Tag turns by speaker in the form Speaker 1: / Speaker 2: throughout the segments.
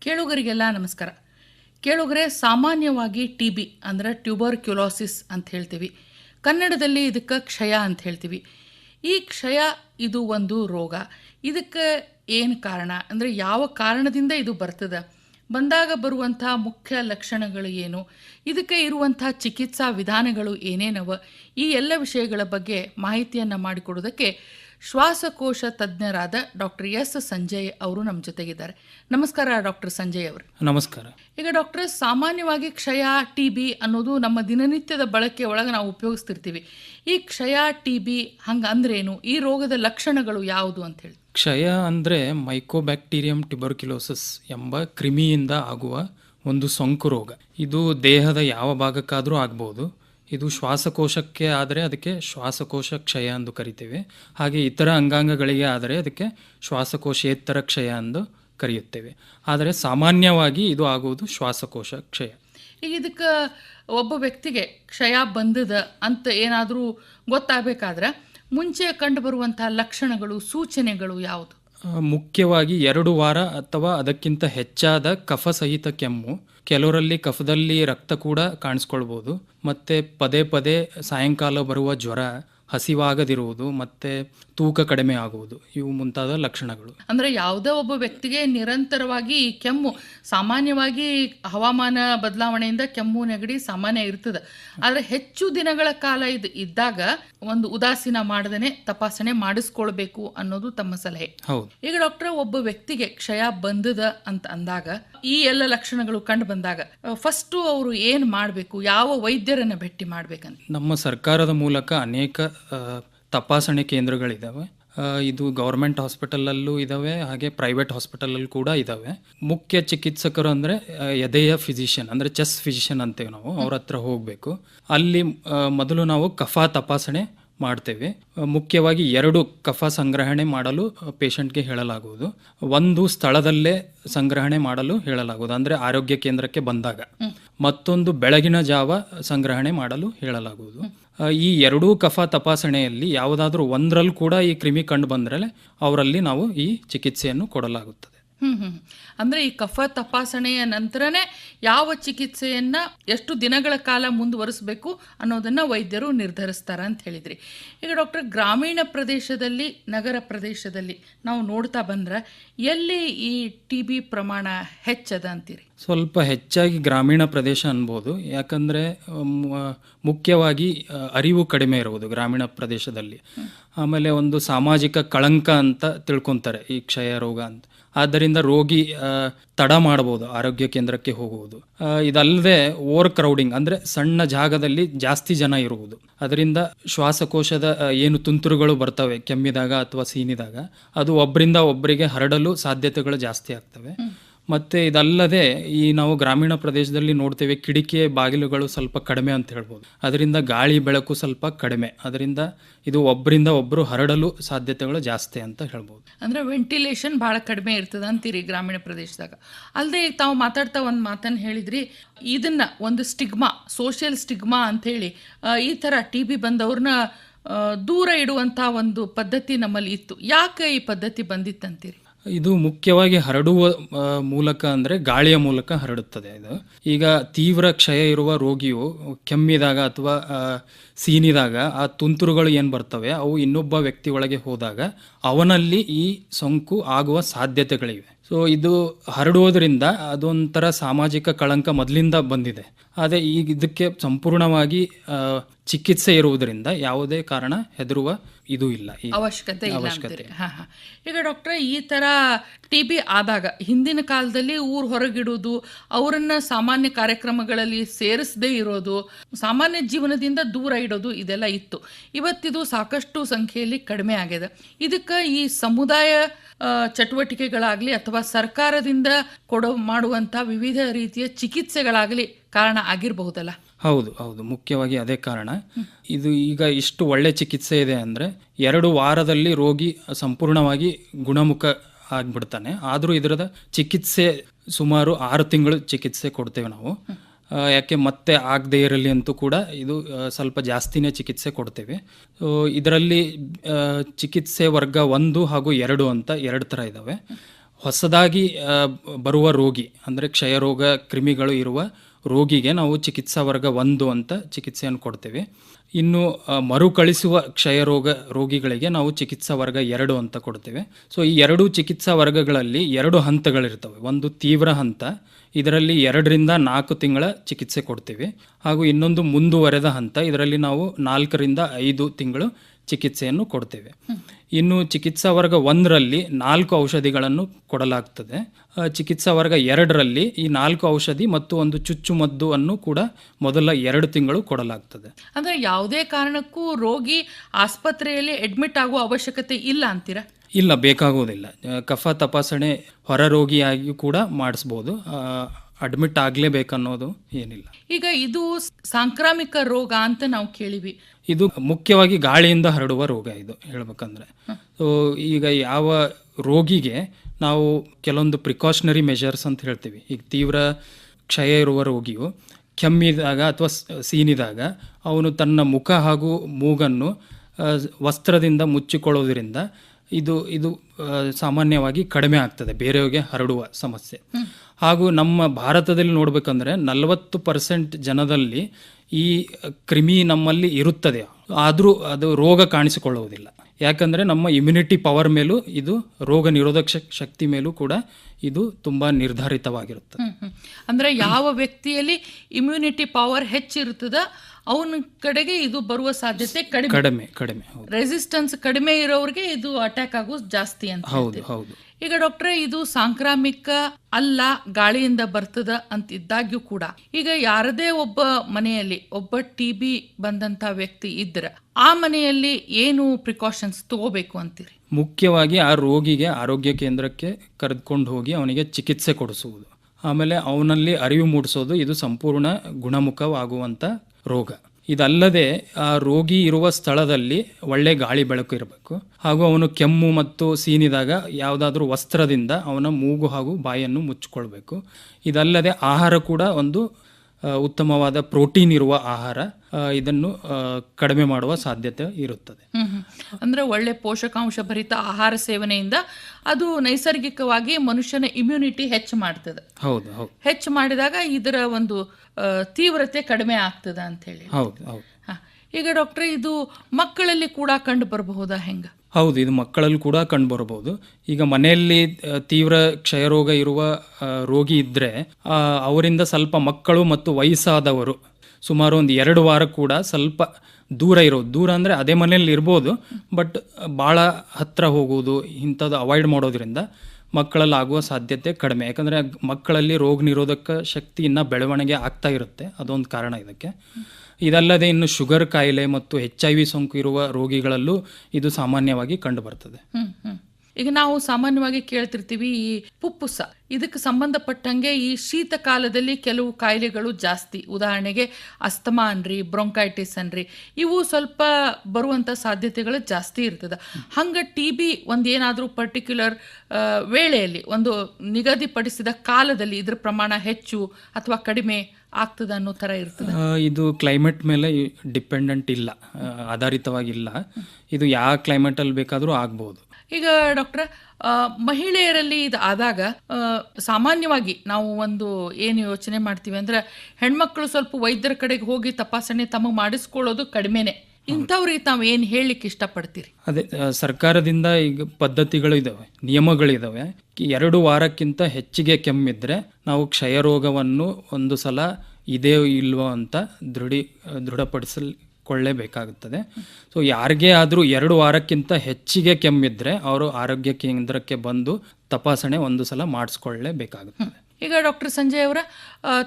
Speaker 1: ಕೇಳುಗರಿಗೆಲ್ಲ ನಮಸ್ಕಾರ. ಕೇಳುಗರೆ, ಸಾಮಾನ್ಯವಾಗಿ ಟಿ ಬಿ ಅಂದರೆ ಟ್ಯೂಬರ್ ಕ್ಯುಲೋಸಿಸ್ ಅಂತ ಹೇಳ್ತೀವಿ. ಕನ್ನಡದಲ್ಲಿ ಇದಕ್ಕೆ ಕ್ಷಯ ಅಂತ ಹೇಳ್ತೀವಿ. ಈ ಕ್ಷಯ ಇದು ಒಂದು ರೋಗ. ಇದಕ್ಕೆ ಏನು ಕಾರಣ? ಅಂದರೆ ಯಾವ ಕಾರಣದಿಂದ ಇದು ಬರ್ತದೆ? ಬಂದಾಗ ಬರುವಂಥ ಮುಖ್ಯ ಲಕ್ಷಣಗಳು ಏನು? ಇದಕ್ಕೆ ಇರುವಂಥ ಚಿಕಿತ್ಸಾ ವಿಧಾನಗಳು ಏನೇನವ? ಈ ಎಲ್ಲ ವಿಷಯಗಳ ಬಗ್ಗೆ ಮಾಹಿತಿಯನ್ನು ಮಾಡಿಕೊಡೋದಕ್ಕೆ ಶ್ವಾಸಕೋಶ ತಜ್ಞರಾದ ಡಾಕ್ಟರ್ ಎಸ್ ಸಂಜಯ್ ಅವರು ನಮ್ಮ ಜೊತೆಗಿದ್ದಾರೆ. ನಮಸ್ಕಾರ ಡಾಕ್ಟರ್ ಸಂಜಯ್ ಅವರು.
Speaker 2: ನಮಸ್ಕಾರ.
Speaker 1: ಈಗ ಡಾಕ್ಟರ್ ಸಾಮಾನ್ಯವಾಗಿ ಕ್ಷಯ ಟಿ ಬಿ ಅನ್ನೋದು ನಮ್ಮ ದಿನನಿತ್ಯದ ಬಳಕೆ ಒಳಗೆ ನಾವು ಉಪಯೋಗಿಸ್ತಿರ್ತೀವಿ. ಈ ಕ್ಷಯ ಟಿ ಬಿ ಹಂಗೆ ಅಂದ್ರೇನು ಈ ರೋಗದ ಲಕ್ಷಣಗಳು ಯಾವುದು ಅಂತ ಹೇಳಿ.
Speaker 2: ಕ್ಷಯ ಅಂದರೆ ಮೈಕೋಬ್ಯಾಕ್ಟೀರಿಯಂ ಟ್ಯುಬರ್ಕ್ಯುಲೋಸಿಸ್ ಎಂಬ ಕ್ರಿಮಿಯಿಂದ ಆಗುವ ಒಂದು ಸೋಂಕು ರೋಗ. ಇದು ದೇಹದ ಯಾವ ಭಾಗಕ್ಕಾದರೂ ಆಗ್ಬೋದು. ಇದು ಶ್ವಾಸಕೋಶಕ್ಕೆ ಆದರೆ ಅದಕ್ಕೆ ಶ್ವಾಸಕೋಶ ಕ್ಷಯ ಎಂದು ಕರಿತೇವೆ. ಹಾಗೆ ಇತರ ಅಂಗಾಂಗಗಳಿಗೆ ಆದರೆ ಅದಕ್ಕೆ ಶ್ವಾಸಕೋಶೇತರ ಕ್ಷಯ ಎಂದು ಕರೆಯುತ್ತೇವೆ. ಆದರೆ ಸಾಮಾನ್ಯವಾಗಿ ಇದು ಆಗುವುದು ಶ್ವಾಸಕೋಶ ಕ್ಷಯ.
Speaker 1: ಈಗ ಇದಕ್ಕೆ ಒಬ್ಬ ವ್ಯಕ್ತಿಗೆ ಕ್ಷಯ ಬಂದದ ಅಂತ ಏನಾದರೂ ಗೊತ್ತಾಗಬೇಕಾದ್ರೆ ಮುಂಚೆ ಕಂಡು ಬರುವಂಥ ಲಕ್ಷಣಗಳು ಸೂಚನೆಗಳು ಯಾವುದು?
Speaker 2: ಮುಖ್ಯವಾಗಿ ಎರಡು ವಾರ ಅಥವಾ ಅದಕ್ಕಿಂತ ಹೆಚ್ಚಾದ ಕಫ ಸಹಿತ ಕೆಮ್ಮು ಕೆಲವರಲ್ಲಿ ಕಫದಲ್ಲಿ ರಕ್ತ ಕೂಡ ಕಾಣಿಸ್ಕೊಳ್ಬೋದು ಮತ್ತು ಪದೇ ಪದೇ ಸಾಯಂಕಾಲ ಬರುವ ಜ್ವರ ಹಸಿವಾಗದಿರುವುದು ಮತ್ತೆ ತೂಕ ಕಡಿಮೆ ಆಗುವುದು ಇವು ಮುಂತಾದ ಲಕ್ಷಣಗಳು.
Speaker 1: ಅಂದರೆ ಯಾವುದೇ ಒಬ್ಬ ವ್ಯಕ್ತಿಗೆ ನಿರಂತರವಾಗಿ ಕೆಮ್ಮು ಸಾಮಾನ್ಯವಾಗಿ ಹವಾಮಾನ ಬದಲಾವಣೆಯಿಂದ ಕೆಮ್ಮು ನೆಗಡಿ ಸಾಮಾನ್ಯ ಇರ್ತದೆ. ಆದರೆ ಹೆಚ್ಚು ದಿನಗಳ ಕಾಲ ಇದು ಇದ್ದಾಗ ಒಂದು ಉದಾಸೀನ ಮಾಡದೇ ತಪಾಸಣೆ ಮಾಡಿಸ್ಕೊಳ್ಬೇಕು ಅನ್ನೋದು ತಮ್ಮ ಸಲಹೆ.
Speaker 2: ಹೌದು.
Speaker 1: ಈಗ ಡಾಕ್ಟರ್ ಒಬ್ಬ ವ್ಯಕ್ತಿಗೆ ಕ್ಷಯ ಬಂದದ ಅಂತ ಅಂದಾಗ ಈ ಎಲ್ಲ ಲಕ್ಷಣಗಳು ಕಂಡು ಬಂದಾಗ ಫಸ್ಟು ಅವರು ಏನು ಮಾಡಬೇಕು, ಯಾವ ವೈದ್ಯರನ್ನ ಭೇಟಿ ಮಾಡಬೇಕಂತ?
Speaker 2: ನಮ್ಮ ಸರ್ಕಾರದ ಮೂಲಕ ಅನೇಕ ತಪಾಸಣೆ ಕೇಂದ್ರಗಳಿದ್ದಾವೆ ಇದು ಗೌರ್ಮೆಂಟ್ ಹಾಸ್ಪಿಟಲಲ್ಲೂ ಇದ್ದಾವೆ ಹಾಗೆ ಪ್ರೈವೇಟ್ ಹಾಸ್ಪಿಟಲಲ್ಲಿ ಕೂಡ ಇದ್ದಾವೆ ಮುಖ್ಯ ಚಿಕಿತ್ಸಕರು ಅಂದರೆ ಎದೆಯ ಫಿಸಿಷಿಯನ್ ಅಂದರೆ ಚೆಸ್ ಫಿಸಿಷಿಯನ್ ಅಂತೇವೆ ನಾವು, ಅವ್ರ ಹತ್ರ ಹೋಗಬೇಕು. ಅಲ್ಲಿ ಮೊದಲು ನಾವು ಕಫ ತಪಾಸಣೆ ಮಾಡ್ತೇವೆ. ಮುಖ್ಯವಾಗಿ ಎರಡು ಕಫ ಸಂಗ್ರಹಣೆ ಮಾಡಲು ಪೇಷಂಟ್ಗೆ ಹೇಳಲಾಗುವುದು. ಒಂದು ಸ್ಥಳದಲ್ಲೇ ಸಂಗ್ರಹಣೆ ಮಾಡಲು ಹೇಳಲಾಗುವುದು ಅಂದರೆ ಆರೋಗ್ಯ ಕೇಂದ್ರಕ್ಕೆ ಬಂದಾಗ. ಮತ್ತೊಂದು ಬೆಳಗಿನ ಜಾವ ಸಂಗ್ರಹಣೆ ಮಾಡಲು ಹೇಳಲಾಗುವುದು. ಈ ಎರಡೂ ಕಫ ತಪಾಸಣೆಯಲ್ಲಿ ಯಾವುದಾದ್ರೂ ಒಂದರಲ್ಲಿ ಕೂಡ ಈ ಕ್ರಿಮಿ ಕಂಡು ಬಂದರೆ ಅವರಲ್ಲಿ ನಾವು ಈ ಚಿಕಿತ್ಸೆಯನ್ನು ಕೊಡಲಾಗುತ್ತದೆ.
Speaker 1: ಅಂದ್ರೆ ಈ ಕಫ ತಪಾಸಣೆಯ ನಂತರನೇ ಯಾವ ಚಿಕಿತ್ಸೆಯನ್ನ ಎಷ್ಟು ದಿನಗಳ ಕಾಲ ಮುಂದುವರಿಸಬೇಕು ಅನ್ನೋದನ್ನ ವೈದ್ಯರು ನಿರ್ಧರಿಸ್ತಾರ ಅಂತ ಹೇಳಿದ್ರಿ. ಈಗ ಡಾಕ್ಟರ್, ಗ್ರಾಮೀಣ ಪ್ರದೇಶದಲ್ಲಿ, ನಗರ ಪ್ರದೇಶದಲ್ಲಿ ನಾವು ನೋಡ್ತಾ ಬಂದ್ರೆ ಎಲ್ಲಿ ಈ ಟಿ ಬಿ ಪ್ರಮಾಣ ಹೆಚ್ಚದ ಅಂತೀರಿ?
Speaker 2: ಸ್ವಲ್ಪ ಹೆಚ್ಚಾಗಿ ಗ್ರಾಮೀಣ ಪ್ರದೇಶ ಅನ್ಬೋದು. ಯಾಕಂದರೆ ಮುಖ್ಯವಾಗಿ ಅರಿವು ಕಡಿಮೆ ಇರುವುದು ಗ್ರಾಮೀಣ ಪ್ರದೇಶದಲ್ಲಿ. ಆಮೇಲೆ ಒಂದು ಸಾಮಾಜಿಕ ಕಳಂಕ ಅಂತ ತಿಳ್ಕೊತಾರೆ ಈ ಕ್ಷಯ ರೋಗ ಅಂತ. ಆದ್ದರಿಂದ ರೋಗಿ ತಡ ಮಾಡಬಹುದು ಆರೋಗ್ಯ ಕೇಂದ್ರಕ್ಕೆ ಹೋಗುವುದು. ಇದಲ್ಲದೆ ಓವರ್ ಕ್ರೌಡಿಂಗ್ ಅಂದರೆ ಸಣ್ಣ ಜಾಗದಲ್ಲಿ ಜಾಸ್ತಿ ಜನ ಇರುವುದು. ಅದರಿಂದ ಶ್ವಾಸಕೋಶದ ಏನು ತುಂತುರುಗಳು ಬರ್ತವೆ ಕೆಮ್ಮಿದಾಗ ಅಥವಾ ಸೀನಿದಾಗ ಅದು ಒಬ್ಬರಿಂದ ಒಬ್ಬರಿಗೆ ಹರಡಲು ಸಾಧ್ಯತೆಗಳು ಜಾಸ್ತಿ ಆಗ್ತವೆ. ಮತ್ತೆ ಇದಲ್ಲದೆ ಈ ನಾವು ಗ್ರಾಮೀಣ ಪ್ರದೇಶದಲ್ಲಿ ನೋಡ್ತೇವೆ ಕಿಡಿಕೆ ಬಾಗಿಲುಗಳು ಸ್ವಲ್ಪ ಕಡಿಮೆ ಅಂತ ಹೇಳ್ಬೋದು. ಅದರಿಂದ ಗಾಳಿ ಬೆಳಕು ಸ್ವಲ್ಪ ಕಡಿಮೆ. ಅದರಿಂದ ಇದು ಒಬ್ಬರಿಂದ ಒಬ್ಬರು ಹರಡಲು ಸಾಧ್ಯತೆಗಳು ಜಾಸ್ತಿ ಅಂತ ಹೇಳ್ಬೋದು.
Speaker 1: ಅಂದರೆ ವೆಂಟಿಲೇಷನ್ ಭಾಳ ಕಡಿಮೆ ಇರ್ತದೆ ಅಂತೀರಿ ಗ್ರಾಮೀಣ ಪ್ರದೇಶದಾಗ. ಅಲ್ಲದೆ ತಾವು ಮಾತಾಡ್ತಾ ಒಂದು ಮಾತನ್ನು ಹೇಳಿದ್ರಿ, ಇದನ್ನು ಒಂದು ಸ್ಟಿಗ್ಮಾ ಸೋಷಿಯಲ್ ಸ್ಟಿಗ್ಮಾ ಅಂತ ಹೇಳಿ ಈ ಥರ ಟಿ ಬಿ ಬಂದವ್ರನ್ನ ದೂರ ಇಡುವಂಥ ಒಂದು ಪದ್ಧತಿ ನಮ್ಮಲ್ಲಿ ಇತ್ತು. ಯಾಕೆ ಈ ಪದ್ಧತಿ ಬಂದಿತ್ತಂತೀರಿ?
Speaker 2: ಇದು ಮುಖ್ಯವಾಗಿ ಹರಡುವ ಮೂಲಕ ಅಂದರೆ ಗಾಳಿಯ ಮೂಲಕ ಹರಡುತ್ತದೆ ಇದು. ಈಗ ತೀವ್ರ ಕ್ಷಯ ಇರುವ ರೋಗಿಯು ಕೆಮ್ಮಿದಾಗ ಅಥವಾ ಸೀನಿದಾಗ ಆ ತುಂತುರುಗಳು ಏನು ಬರ್ತವೆ, ಅವು ಇನ್ನೊಬ್ಬ ವ್ಯಕ್ತಿ ಒಳಗೆ ಹೋದಾಗ ಅವನಲ್ಲಿ ಈ ಸೋಂಕು ಆಗುವ ಸಾಧ್ಯತೆಗಳಿವೆ. ಸೊ ಇದು ಹರಡುವುದರಿಂದ ಅದೊಂಥರ ಸಾಮಾಜಿಕ ಕಳಂಕ ಮೊದಲಿಂದ ಬಂದಿದೆ. ಆದರೆ ಈಗ ಇದಕ್ಕೆ ಸಂಪೂರ್ಣವಾಗಿ ಚಿಕಿತ್ಸೆ ಇರುವುದರಿಂದ ಯಾವುದೇ ಕಾರಣ ಹೆದರುವ ಇದು ಇಲ್ಲ.
Speaker 1: ಅವಶ್ಯಕತೆ ಇಲ್ಲ ಅಂತೀರಿ. ಹಾ ಹಾ. ಈಗ ಡಾಕ್ಟರ್ ಈ ತರ ಟಿ ಬಿ ಆದಾಗ ಹಿಂದಿನ ಕಾಲದಲ್ಲಿ ಊರು ಹೊರಗಿಡುವುದು ಅವರನ್ನ ಸಾಮಾನ್ಯ ಕಾರ್ಯಕ್ರಮಗಳಲ್ಲಿ ಸೇರಿಸದೇ ಇರೋದು ಸಾಮಾನ್ಯ ಜೀವನದಿಂದ ದೂರ ಇಡೋದು ಇದೆಲ್ಲ ಇತ್ತು. ಇವತ್ತಿದು ಸಾಕಷ್ಟು ಸಂಖ್ಯೆಯಲ್ಲಿ ಕಡಿಮೆ ಆಗಿದೆ. ಇದಕ್ಕೆ ಈ ಸಮುದಾಯ ಚಟುವಟಿಕೆಗಳಾಗ್ಲಿ ಚಟುವಟಿಕೆಗಳಾಗಲಿ ಅಥವಾ ಸರ್ಕಾರದಿಂದ ಕೊಡೋ ಮಾಡುವಂಥ ವಿವಿಧ ರೀತಿಯ ಚಿಕಿತ್ಸೆಗಳಾಗಲಿ ಕಾರಣ ಆಗಿರಬಹುದಲ್ಲ?
Speaker 2: ಹೌದು ಹೌದು. ಮುಖ್ಯವಾಗಿ ಅದೇ ಕಾರಣ. ಇದು ಈಗ ಇಷ್ಟು ಒಳ್ಳೆ ಚಿಕಿತ್ಸೆ ಇದೆ ಅಂದರೆ ಎರಡು ವಾರದಲ್ಲಿ ರೋಗಿ ಸಂಪೂರ್ಣವಾಗಿ ಗುಣಮುಖ ಆಗಿಬಿಡ್ತಾನೆ. ಆದರೂ ಇದರದ ಚಿಕಿತ್ಸೆ ಸುಮಾರು ಆರು ತಿಂಗಳು ಚಿಕಿತ್ಸೆ ಕೊಡ್ತೇವೆ ನಾವು. ಯಾಕೆ ಮತ್ತೆ ಆಗದೇ ಇರಲಿ ಅಂತೂ ಕೂಡ ಇದು ಸ್ವಲ್ಪ ಜಾಸ್ತಿನೇ ಚಿಕಿತ್ಸೆ ಕೊಡ್ತೇವೆ. ಇದರಲ್ಲಿ ಚಿಕಿತ್ಸೆ ವರ್ಗ ಒಂದು ಹಾಗೂ ಎರಡು ಅಂತ ಎರಡು ಥರ ಇದ್ದಾವೆ ಹೊಸದಾಗಿ ಬರುವ ರೋಗಿ ಅಂದರೆ ಕ್ಷಯರೋಗ ಕ್ರಿಮಿಗಳು ಇರುವ ರೋಗಿಗೆ ನಾವು ಚಿಕಿತ್ಸಾ ವರ್ಗ ಒಂದು ಅಂತ ಚಿಕಿತ್ಸೆಯನ್ನು ಕೊಡ್ತೇವೆ. ಇನ್ನು ಮರುಕಳಿಸುವ ಕ್ಷಯರೋಗ ರೋಗಿಗಳಿಗೆ ನಾವು ಚಿಕಿತ್ಸಾ ವರ್ಗ ಎರಡು ಅಂತ ಕೊಡ್ತೇವೆ. ಸೊ ಈ ಎರಡು ಚಿಕಿತ್ಸಾ ವರ್ಗಗಳಲ್ಲಿ ಎರಡು ಹಂತಗಳಿರ್ತವೆ. ಒಂದು ತೀವ್ರ ಹಂತ, ಇದರಲ್ಲಿ ಎರಡರಿಂದ ನಾಲ್ಕು ತಿಂಗಳ ಚಿಕಿತ್ಸೆ ಕೊಡ್ತೇವೆ. ಹಾಗೂ ಇನ್ನೊಂದು ಮುಂದುವರೆದ ಹಂತ, ಇದರಲ್ಲಿ ನಾವು ನಾಲ್ಕರಿಂದ ಐದು ತಿಂಗಳು ಚಿಕಿತ್ಸೆಯನ್ನು ಕೊಡ್ತೇವೆ. ಇನ್ನು ಚಿಕಿತ್ಸಾ ವರ್ಗ ಒಂದರಲ್ಲಿ ನಾಲ್ಕು ಔಷಧಿಗಳನ್ನು ಕೊಡಲಾಗ್ತದೆ. ಚಿಕಿತ್ಸಾ ವರ್ಗ ಎರಡರಲ್ಲಿ ಈ ನಾಲ್ಕು ಔಷಧಿ ಮತ್ತು ಒಂದು ಚುಚ್ಚುಮದ್ದು ಅನ್ನು ಕೂಡ ಮೊದಲ ಎರಡು ತಿಂಗಳು ಕೊಡಲಾಗ್ತದೆ.
Speaker 1: ಅಂದರೆ ಯಾವುದೇ ಕಾರಣಕ್ಕೂ ರೋಗಿ ಆಸ್ಪತ್ರೆಯಲ್ಲಿ ಅಡ್ಮಿಟ್ ಆಗುವ ಅವಶ್ಯಕತೆ ಇಲ್ಲ ಅಂತೀರಾ?
Speaker 2: ಇಲ್ಲ ಬೇಕಾಗುವುದಿಲ್ಲ. ಕಫ ತಪಾಸಣೆ ಹೊರ ರೋಗಿಯಾಗಿಯೂ ಕೂಡ ಮಾಡಿಸ್ಬೋದು. ಅಡ್ಮಿಟ್ ಆಗಲೇಬೇಕನ್ನೋದು ಏನಿಲ್ಲ.
Speaker 1: ಈಗ ಇದು ಸಾಂಕ್ರಾಮಿಕ ರೋಗ ಅಂತ ನಾವು ಕೇಳಿವಿ.
Speaker 2: ಇದು ಮುಖ್ಯವಾಗಿ ಗಾಳಿಯಿಂದ ಹರಡುವ ರೋಗ ಇದು ಹೇಳ್ಬೇಕಂದ್ರೆ. ಸೊ ಈಗ ಯಾವ ರೋಗಿಗೆ ನಾವು ಕೆಲವೊಂದು ಪ್ರಿಕಾಷನರಿ ಮೆಷರ್ಸ್ ಅಂತ ಹೇಳ್ತೀವಿ. ಈಗ ತೀವ್ರ ಕ್ಷಯ ಇರುವ ರೋಗಿಯು ಕೆಮ್ಮಿದಾಗ ಅಥವಾ ಸೀನಿದಾಗ ಅವನು ತನ್ನ ಮುಖ ಹಾಗೂ ಮೂಗನ್ನು ವಸ್ತ್ರದಿಂದ ಮುಚ್ಚಿಕೊಳ್ಳೋದ್ರಿಂದ ಇದು ಇದು ಸಾಮಾನ್ಯವಾಗಿ ಕಡಿಮೆ ಆಗ್ತದೆ. ಬೇರೆಯವರಿಗೆ ಹರಡುವ ಸಮಸ್ಯೆ. ಹಾಗೂ ನಮ್ಮ ಭಾರತದಲ್ಲಿ ನೋಡಬೇಕಂದ್ರೆ ನಲವತ್ತು ಪರ್ಸೆಂಟ್ ಜನದಲ್ಲಿ ಈ ಕ್ರಿಮಿ ನಮ್ಮಲ್ಲಿ ಇರುತ್ತದೆ. ಆದರೂ ಅದು ರೋಗ ಕಾಣಿಸಿಕೊಳ್ಳುವುದಿಲ್ಲ. ಯಾಕಂದರೆ ನಮ್ಮ ಇಮ್ಯುನಿಟಿ ಪವರ್ ಮೇಲೂ ಇದು ರೋಗ ನಿರೋಧಕ ಶಕ್- ಶಕ್ತಿ ಮೇಲೂ ಕೂಡ ಇದು ತುಂಬ
Speaker 1: ಹ್ಮ್. ಅಂದ್ರೆ ಯಾವ ವ್ಯಕ್ತಿಯಲ್ಲಿ ಇಮ್ಯುನಿಟಿ ಪವರ್ ಹೆಚ್ಚಿರ್ತದ ಅವನ ಕಡೆಗೆ ಇದು ಬರುವ ಸಾಧ್ಯತೆ ಕಡಿಮೆ.
Speaker 2: ಕಡಿಮೆ ಕಡಿಮೆ
Speaker 1: ರೆಸಿಸ್ಟೆನ್ಸ್ ಕಡಿಮೆ ಇರೋರಿಗೆ ಇದು ಅಟ್ಯಾಕ್ ಆಗೋದು ಜಾಸ್ತಿ ಅಂತ
Speaker 2: ಹೌದು ಹೌದು.
Speaker 1: ಈಗ ಡಾಕ್ಟ್ರೆ ಇದು ಸಾಂಕ್ರಾಮಿಕ ಅಲ್ಲ ಗಾಳಿಯಿಂದ ಬರ್ತದ ಅಂತ ಇದ್ದಾಗ್ಯೂ ಕೂಡ. ಈಗ ಯಾರದೇ ಒಬ್ಬ ಮನೆಯಲ್ಲಿ ಒಬ್ಬ ಟಿ ಬಿ ಬಂದಂತ ವ್ಯಕ್ತಿ ಇದ್ರ ಆ ಮನೆಯಲ್ಲಿ ಏನು ಪ್ರಿಕಾಷನ್ಸ್ ತಗೋಬೇಕು ಅಂತೀರಿ?
Speaker 2: ಮುಖ್ಯವಾಗಿ ಆ ರೋಗಿಗೆ ಆರೋಗ್ಯ ಕೇಂದ್ರಕ್ಕೆ ಕರೆದುಕೊಂಡು ಹೋಗಿ ಅವನಿಗೆ ಚಿಕಿತ್ಸೆ ಕೊಡಿಸುವುದು. ಆಮೇಲೆ ಅವನಲ್ಲಿ ಅರಿವು ಮೂಡಿಸೋದು ಇದು ಸಂಪೂರ್ಣ ಗುಣಮುಖವಾಗುವಂಥ ರೋಗ. ಇದಲ್ಲದೆ ಆ ರೋಗಿ ಇರುವ ಸ್ಥಳದಲ್ಲಿ ಒಳ್ಳೆ ಗಾಳಿ ಬೆಳಕು ಇರಬೇಕು. ಹಾಗೂ ಅವನು ಕೆಮ್ಮು ಮತ್ತು ಸೀನಿದಾಗ ಯಾವುದಾದ್ರೂ ವಸ್ತ್ರದಿಂದ ಅವನ ಮೂಗು ಹಾಗೂ ಬಾಯನ್ನು ಮುಚ್ಚಿಕೊಳ್ಬೇಕು. ಇದಲ್ಲದೆ ಆಹಾರ ಕೂಡ ಒಂದು ಉತ್ತಮವಾದ ಪ್ರೋಟೀನ್ ಇರುವ ಆಹಾರ ಇದನ್ನು ಕಡಿಮೆ ಮಾಡುವ ಸಾಧ್ಯತೆ ಇರುತ್ತದೆ.
Speaker 1: ಅಂದ್ರೆ ಒಳ್ಳೆ ಪೋಷಕಾಂಶ ಭರಿತ ಆಹಾರ ಸೇವನೆಯಿಂದ ಅದು ನೈಸರ್ಗಿಕವಾಗಿ ಮನುಷ್ಯನ ಇಮ್ಯುನಿಟಿ ಹೆಚ್ಚು ಮಾಡ್ತದೆ.
Speaker 2: ಹೌದು ಹೌದು.
Speaker 1: ಹೆಚ್ಚು ಮಾಡಿದಾಗ ಇದರ ಒಂದು ತೀವ್ರತೆ ಕಡಿಮೆ ಆಗ್ತದ ಅಂತ ಹೇಳಿ
Speaker 2: ಹೌದು.
Speaker 1: ಈಗ ಡಾಕ್ಟ್ರೆ ಇದು ಮಕ್ಕಳಲ್ಲಿ ಕೂಡ ಕಂಡು ಬರಬಹುದಾ ಹೆಂಗ?
Speaker 2: ಹೌದು ಇದು ಮಕ್ಕಳಲ್ಲಿ ಕೂಡ ಕಂಡು ಬರಬಹುದು. ಈಗ ಮನೆಯಲ್ಲಿ ತೀವ್ರ ಕ್ಷಯರೋಗ ಇರುವ ರೋಗಿ ಇದ್ದರೆ ಅವರಿಂದ ಸ್ವಲ್ಪ ಮಕ್ಕಳು ಮತ್ತು ವಯಸ್ಸಾದವರು ಸುಮಾರು ಒಂದು ಎರಡು ವಾರ ಕೂಡ ಸ್ವಲ್ಪ ದೂರ ಇರೋದು. ದೂರ ಅಂದರೆ ಅದೇ ಮನೆಯಲ್ಲಿ ಇರ್ಬೋದು ಬಟ್ ಭಾಳ ಹತ್ತಿರ ಹೋಗುವುದು ಇಂಥದ್ದು ಅವಾಯ್ಡ್ ಮಾಡೋದ್ರಿಂದ ಮಕ್ಕಳಲ್ಲಿ ಆಗುವ ಸಾಧ್ಯತೆ ಕಡಿಮೆ. ಯಾಕಂದರೆ ಮಕ್ಕಳಲ್ಲಿ ರೋಗ ನಿರೋಧಕ ಶಕ್ತಿ ಇನ್ನು ಬೆಳವಣಿಗೆ ಆಗ್ತಾ ಇರುತ್ತೆ. ಅದೊಂದು ಕಾರಣ ಇದಕ್ಕೆ. ಇದಲ್ಲದೆ ಇನ್ನು ಶುಗರ್ ಕಾಯಿಲೆ ಮತ್ತು ಎಚ್ ಐ ವಿ ಸೋಂಕು ಇರುವ ರೋಗಿಗಳಲ್ಲೂ ಇದು ಸಾಮಾನ್ಯವಾಗಿ ಕಂಡುಬರ್ತದೆ
Speaker 1: ಈಗ ನಾವು ಸಾಮಾನ್ಯವಾಗಿ ಕೇಳ್ತಿರ್ತೀವಿ ಈ ಪುಪ್ಪುಸ. ಇದಕ್ಕೆ ಸಂಬಂಧಪಟ್ಟಂಗೆ ಈ ಶೀತ ಕಾಲದಲ್ಲಿ ಕೆಲವು ಕಾಯಿಲೆಗಳು ಜಾಸ್ತಿ. ಉದಾಹರಣೆಗೆ ಅಸ್ತಮಾ ಅನ್ರಿ, ಬ್ರೊಂಕೈಟಿಸ್ ಅನ್ರಿ. ಇವು ಸ್ವಲ್ಪ ಬರುವಂತ ಸಾಧ್ಯತೆಗಳು ಜಾಸ್ತಿ ಇರ್ತದೆ. ಹಂಗ ಟಿ ಬಿ ಒಂದು ಏನಾದರೂ ಪರ್ಟಿಕ್ಯುಲರ್ ವೇಳೆಯಲ್ಲಿ ಒಂದು ನಿಗದಿಪಡಿಸಿದ ಕಾಲದಲ್ಲಿ ಇದ್ರ ಪ್ರಮಾಣ ಹೆಚ್ಚು ಅಥವಾ ಕಡಿಮೆ ಆಗ್ತದ ಅನ್ನೋ ಥರ ಇರ್ತದೆ.
Speaker 2: ಇದು ಕ್ಲೈಮೇಟ್ ಮೇಲೆ ಡಿಪೆಂಡೆಂಟ್ ಇಲ್ಲ. ಆಧಾರಿತವಾಗಿಲ್ಲ. ಇದು ಯಾವ ಕ್ಲೈಮೇಟಲ್ಲಿ ಬೇಕಾದರೂ ಆಗ್ಬೋದು.
Speaker 1: ಈಗ ಡಾಕ್ಟ್ರ ಮಹಿಳೆಯರಲ್ಲಿ ಇದು ಆದಾಗ ಸಾಮಾನ್ಯವಾಗಿ ನಾವು ಒಂದು ಏನು ಯೋಚನೆ ಮಾಡ್ತೀವಿ ಅಂದ್ರೆ, ಹೆಣ್ಮಕ್ಳು ಸ್ವಲ್ಪ ವೈದ್ಯರ ಕಡೆಗೆ ಹೋಗಿ ತಪಾಸಣೆ ತಮಗೆ ಮಾಡಿಸ್ಕೊಳ್ಳೋದು ಕಡಿಮೆನೆ. ಇಂಥವ್ರಿಗೆ ತಾವು ಏನು ಹೇಳಲಿಕ್ಕೆ ಇಷ್ಟಪಡ್ತೀರಿ?
Speaker 2: ಅದೇ ಸರ್ಕಾರದಿಂದ ಈಗ ಪದ್ಧತಿಗಳು ಇದ್ದಾವೆ ನಿಯಮಗಳಿದ್ದಾವೆ ಎರಡು ವಾರಕ್ಕಿಂತ ಹೆಚ್ಚಿಗೆ ಕೆಮ್ಮಿದ್ರೆ ನಾವು ಕ್ಷಯರೋಗವನ್ನು ಒಂದು ಸಲ ಇದೇ ಇಲ್ವೋ ಅಂತ ದೃಢಿ ದೃಢಪಡಿಸಿಕೊಳ್ಳೇಬೇಕಾಗುತ್ತದೆ ಸೊ ಯಾರಿಗೇ ಆದರೂ ಎರಡು ವಾರಕ್ಕಿಂತ ಹೆಚ್ಚಿಗೆ ಕೆಮ್ಮಿದ್ರೆ ಅವರು ಆರೋಗ್ಯ ಕೇಂದ್ರಕ್ಕೆ ಬಂದು ತಪಾಸಣೆ ಒಂದು ಸಲ ಮಾಡಿಸ್ಕೊಳ್ಳೇಬೇಕಾಗುತ್ತದೆ.
Speaker 1: ಈಗ ಡಾಕ್ಟರ್ ಸಂಜಯ್ ಅವರ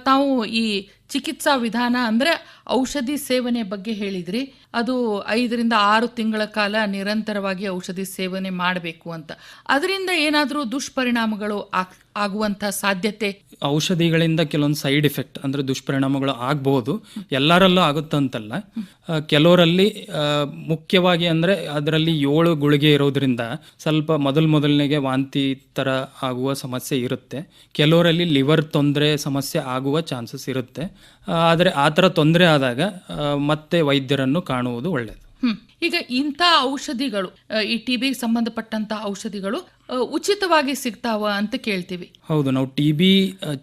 Speaker 1: ತಾವು ಈ ಚಿಕಿತ್ಸಾ ವಿಧಾನ ಅಂದ್ರೆ ಔಷಧಿ ಸೇವನೆ ಬಗ್ಗೆ ಹೇಳಿದ್ರಿ. ಅದು ಐದರಿಂದ ಆರು ತಿಂಗಳ ಕಾಲ ನಿರಂತರವಾಗಿ ಔಷಧಿ ಸೇವನೆ ಮಾಡಬೇಕು ಅಂತ. ಅದರಿಂದ ಏನಾದರೂ ದುಷ್ಪರಿಣಾಮಗಳು ಆಗುವಂಥ ಸಾಧ್ಯತೆ?
Speaker 2: ಔಷಧಿಗಳಿಂದ ಕೆಲವೊಂದು ಸೈಡ್ ಎಫೆಕ್ಟ್ ಅಂದರೆ ದುಷ್ಪರಿಣಾಮಗಳು ಆಗ್ಬೋದು. ಎಲ್ಲರಲ್ಲೂ ಆಗುತ್ತಂತಲ್ಲ. ಕೆಲವರಲ್ಲಿ ಮುಖ್ಯವಾಗಿ ಅಂದರೆ ಅದರಲ್ಲಿ ಏಳು ಗುಳಿಗೆ ಇರೋದ್ರಿಂದ ಸ್ವಲ್ಪ ಮೊದಲು ಮೊದಲನೇಗೆ ವಾಂತಿ ಥರ ಆಗುವ ಸಮಸ್ಯೆ ಇರುತ್ತೆ. ಕೆಲವರಲ್ಲಿ ಲಿವರ್ ತೊಂದರೆ ಸಮಸ್ಯೆ ಆಗುವ ಚಾನ್ಸಸ್ ಇರುತ್ತೆ. ಆದರೆ ಆ ಥರ ತೊಂದರೆ ಆದಾಗ ಮತ್ತೆ ವೈದ್ಯರನ್ನು ಕಾಣುವುದು ಒಳ್ಳೆಯದು
Speaker 1: ಈಗ ಇಂಥ ಔಷಧಿಗಳು ಈ ಟಿ ಬಿಗೆ ಸಂಬಂಧಪಟ್ಟಂತಹ ಔಷಧಿಗಳು ಉಚಿತವಾಗಿ ಸಿಗ್ತಾವ ಅಂತ ಕೇಳ್ತೀವಿ.
Speaker 2: ಹೌದು ನಾವು ಟಿ ಬಿ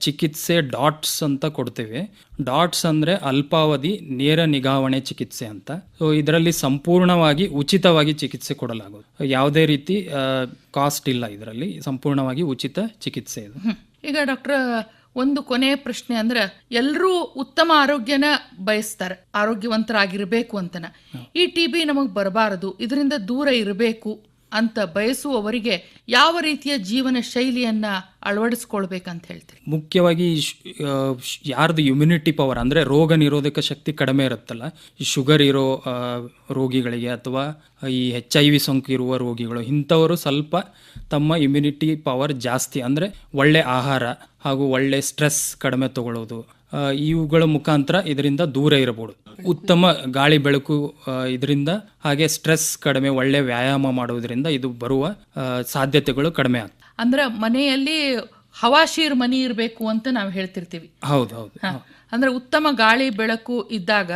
Speaker 2: ಚಿಕಿತ್ಸೆ ಡಾಟ್ಸ್ ಅಂತ ಕೊಡ್ತೇವೆ. ಡಾಟ್ಸ್ ಅಂದ್ರೆ ಅಲ್ಪಾವಧಿ ನೇರ ನಿಗಾವಣೆ ಚಿಕಿತ್ಸೆ ಅಂತ. ಸೊ ಇದರಲ್ಲಿ ಸಂಪೂರ್ಣವಾಗಿ ಉಚಿತವಾಗಿ ಚಿಕಿತ್ಸೆ ಕೊಡಲಾಗುವುದು. ಯಾವುದೇ ರೀತಿ ಕಾಸ್ಟ್ ಇಲ್ಲ ಇದರಲ್ಲಿ ಸಂಪೂರ್ಣವಾಗಿ ಉಚಿತ ಚಿಕಿತ್ಸೆ ಇದು.
Speaker 1: ಈಗ ಡಾಕ್ಟರ್ ಒಂದು ಕೊನೆಯ ಪ್ರಶ್ನೆ ಅಂದ್ರೆ ಎಲ್ಲರೂ ಉತ್ತಮ ಆರೋಗ್ಯನ ಬಯಸ್ತಾರೆ. ಆರೋಗ್ಯವಂತರಾಗಿರ್ಬೇಕು ಅಂತನ. ಈ ಟಿ ಬಿ ನಮಗ್ ಬರಬಾರದು. ಇದರಿಂದ ದೂರ ಇರಬೇಕು. ಅಂತ ಬಯಸುವವರಿಗೆ ಯಾವ ರೀತಿಯ ಜೀವನ ಶೈಲಿಯನ್ನ ಅಳವಡಿಸ್ಕೊಳ್ಬೇಕಂತ ಹೇಳ್ತೀರಿ?
Speaker 2: ಮುಖ್ಯವಾಗಿ ಯಾರ್ದು ಇಮ್ಯುನಿಟಿ ಪವರ್ ಅಂದರೆ ರೋಗ ನಿರೋಧಕ ಶಕ್ತಿ ಕಡಿಮೆ ಇರುತ್ತಲ್ಲ, ಈ ಶುಗರ್ ಇರೋ ರೋಗಿಗಳಿಗೆ ಅಥವಾ ಈ ಹೆಚ್ ಐ ವಿ ಸೋಂಕು ಇರುವ ರೋಗಿಗಳು, ಇಂಥವರು ಸ್ವಲ್ಪ ತಮ್ಮ ಇಮ್ಯುನಿಟಿ ಪವರ್ ಜಾಸ್ತಿ ಅಂದರೆ ಒಳ್ಳೆ ಆಹಾರ ಹಾಗೂ ಒಳ್ಳೆ ಸ್ಟ್ರೆಸ್ ಕಡಿಮೆ ತಗೊಳ್ಳೋದು. ಇವುಗಳ ಮುಖಾಂತರ ಇದರಿಂದ ದೂರ ಇರಬಹುದು. ಉತ್ತಮ ಗಾಳಿ ಬೆಳಕು ಇದರಿಂದ ಹಾಗೆ ಸ್ಟ್ರೆಸ್ ಕಡಿಮೆ, ಒಳ್ಳೆ ವ್ಯಾಯಾಮ ಮಾಡುವುದರಿಂದ ಇದು ಬರುವ ಸಾಧ್ಯತೆಗಳು ಕಡಿಮೆ ಆಗ್ತದೆ
Speaker 1: ಅಂದ್ರೆ ಮನೆಯಲ್ಲಿ ಹವಾಶೀರ್ ಮನಿ ಇರಬೇಕು ಅಂತ ನಾವು ಹೇಳ್ತಿರ್ತೀವಿ.
Speaker 2: ಹೌದೌದು ಹೌದು.
Speaker 1: ಅಂದ್ರೆ ಉತ್ತಮ ಗಾಳಿ ಬೆಳಕು ಇದ್ದಾಗ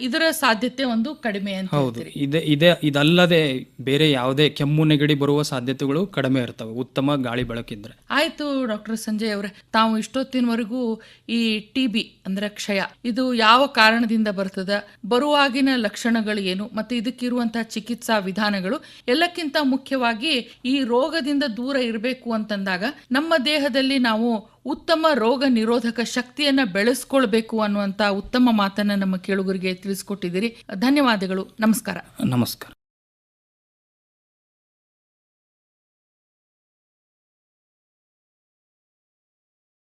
Speaker 1: ಇದರ ಸಾಧ್ಯತೆ ಒಂದು ಕಡಿಮೆ ಅಂತ
Speaker 2: ಹೌದು. ಇದೆ ಇದೆ ಇದಲ್ಲದೆ ಬೇರೆ ಯಾವುದೇ ಕೆಮ್ಮು ನೆಗಡಿ ಬರುವ ಸಾಧ್ಯತೆಗಳು ಕಡಿಮೆ ಇರ್ತವೆ ಉತ್ತಮ ಗಾಳಿ ಬೆಳಕಿದ್ರೆ
Speaker 1: ಆಯ್ತು ಡಾಕ್ಟರ್ ಸಂಜಯ್ ಅವರೇ ತಾವು ಇಷ್ಟೊತ್ತಿನವರೆಗೂ ಈ ಟಿ ಬಿ ಅಂದ್ರೆ ಕ್ಷಯ ಇದು ಯಾವ ಕಾರಣದಿಂದ ಬರ್ತದ ಬರುವಾಗಿನ ಲಕ್ಷಣಗಳು ಏನು ಮತ್ತೆ ಇದಕ್ಕಿರುವಂತಹ ಚಿಕಿತ್ಸಾ ವಿಧಾನಗಳು ಎಲ್ಲಕ್ಕಿಂತ ಮುಖ್ಯವಾಗಿ ಈ ರೋಗದಿಂದ ದೂರ ಇರಬೇಕು ಅಂತಂದಾಗ ನಮ್ಮ ದೇಹದಲ್ಲಿ ನಾವು ಉತ್ತಮ ರೋಗ ನಿರೋಧಕ ಶಕ್ತಿಯನ್ನ ಬೆಳೆಸ್ಕೊಳ್ಬೇಕು ಅನ್ನುವಂತ ಉತ್ತಮ ಮಾತನ್ನ ನಮ್ಮ ಕೇಳುಗರಿಗೆ ತಿಳಿಸ್ಕೊಟ್ಟಿದ್ದೀರಿ. ಧನ್ಯವಾದಗಳು. ನಮಸ್ಕಾರ.
Speaker 2: ನಮಸ್ಕಾರ.